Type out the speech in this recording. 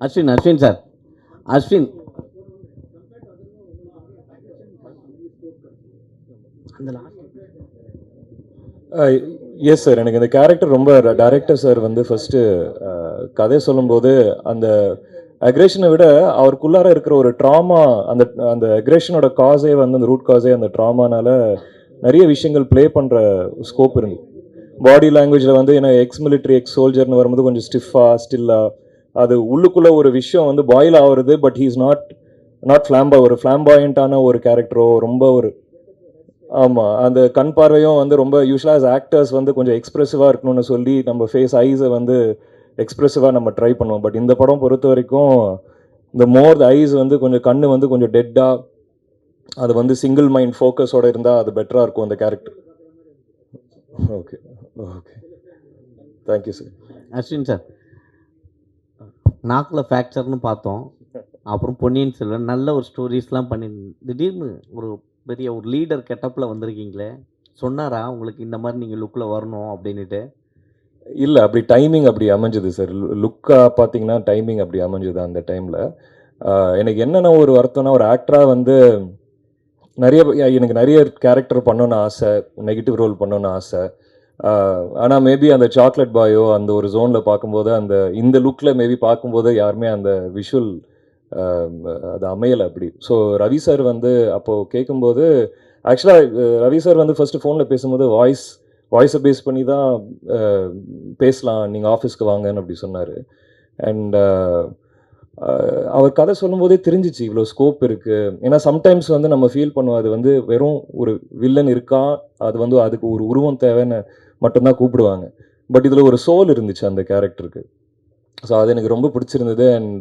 Ashwin Ashwin sir. Ashwin. அந்த S sir எனக்கு இந்த கேரக்டர் ரொம்ப டைரக்டர் சார் வந்து ஃபஸ்ட்டு கதை சொல்லும்போது அந்த அக்ரேஷனை விட அவருக்குள்ளார இருக்கிற ஒரு ட்ராமா அந்த அந்த அக்ரேஷனோட காஸே வந்து அந்த ரூட் காஸே அந்த ட்ராமானால நிறைய விஷயங்கள் ப்ளே பண்ணுற ஸ்கோப் இருந்து. பாடி லாங்குவேஜில் வந்து ஏன்னா எக்ஸ் மிலிட்ரி எக்ஸ் சோல்ஜர்னு வரும்போது கொஞ்சம் ஸ்டிஃபாக ஸ்டில்லாக அது உள்ளுக்குள்ளே ஒரு விஷயம் வந்து பாயில் ஆகுறது but he is not not ஃப்ளாம்பா ஒரு ஃப்ளாம்பாயண்ட்டான ஒரு கேரக்டரோ ரொம்ப ஒரு ஆமாம் அந்த கண் பார்வையும் வந்து ரொம்ப யூஸ்வலாக ஆஸ் ஆக்டர்ஸ் வந்து கொஞ்சம் எக்ஸ்ப்ரெசிவாக இருக்கணும்னு சொல்லி நம்ம ஃபேஸ் ஐஸை வந்து எக்ஸ்ப்ரெசிவாக நம்ம ட்ரை பண்ணுவோம். பட் இந்த படம் பொறுத்த வரைக்கும் இந்த மோர் த ஐஸ் வந்து கொஞ்சம் கண் வந்து கொஞ்சம் டெட்டாக அது வந்து சிங்கிள் மைண்ட் ஃபோக்கஸோட இருந்தால் அது பெட்டராக இருக்கும் அந்த character okay okay thank you sir Ashwin sir நாக்கில் ஃப்ராக்சர்னு பார்த்தோம். அப்புறம் பொன்னியின் செல்வன் நல்ல ஒரு ஸ்டோரிஸ்லாம் பண்ணி திடீர்னு ஒரு பெரிய ஒரு லீடர் கெட்டப்பில் வந்திருக்கீங்களே சொன்னாரா? உங்களுக்கு இந்த மாதிரி நீங்கள் லுக்கில் வரணும் அப்படின்னுட்டு. இல்லை அப்படி டைமிங் அப்படி அமைஞ்சது சார் லுக்காக பார்த்தீங்கன்னா டைமிங் அப்படி அமைஞ்சது அந்த டைமில் எனக்கு என்னென்ன ஒரு வருத்தம்னா ஒரு ஆக்டராக வந்து நிறைய எனக்கு நிறைய கேரக்டர் பண்ணணும்னு ஆசை நெகட்டிவ் ரோல் பண்ணணும்னு ஆசை. ஆனால் மேபி அந்த சாக்லேட் பாயோ அந்த ஒரு ஜோனில் பார்க்கும்போது அந்த இந்த லுக்கில் மேபி பார்க்கும்போது யாருமே அந்த விஷுவல் அது அமையலை அப்படி. ஸோ ரவி சார் வந்து அப்போது கேட்கும்போது ஆக்சுவலாக ரவி சார் வந்து ஃபஸ்ட்டு ஃபோனில் பேசும்போது வாய்ஸ் வாய்ஸை பேஸ் பண்ணி தான் பேசலாம் நீங்கள் ஆஃபீஸ்க்கு வாங்கன்னு அப்படி சொன்னார். அண்ட் அவர் கதை சொல்லும்போதே தெரிஞ்சிச்சு இவ்வளோ ஸ்கோப் இருக்குது ஏன்னா சம்டைம்ஸ் வந்து நம்ம ஃபீல் பண்ணுவோம் அது வந்து வெறும் ஒரு வில்லன் இருக்கா அது வந்து அதுக்கு ஒரு உருவம் தேவைன்னு மட்டும்தான் கூப்பிடுவாங்க. பட் இதில் ஒரு சோல் இருந்துச்சு அந்த கேரக்டருக்கு ஸோ அது எனக்கு ரொம்ப பிடிச்சிருந்தது அண்ட்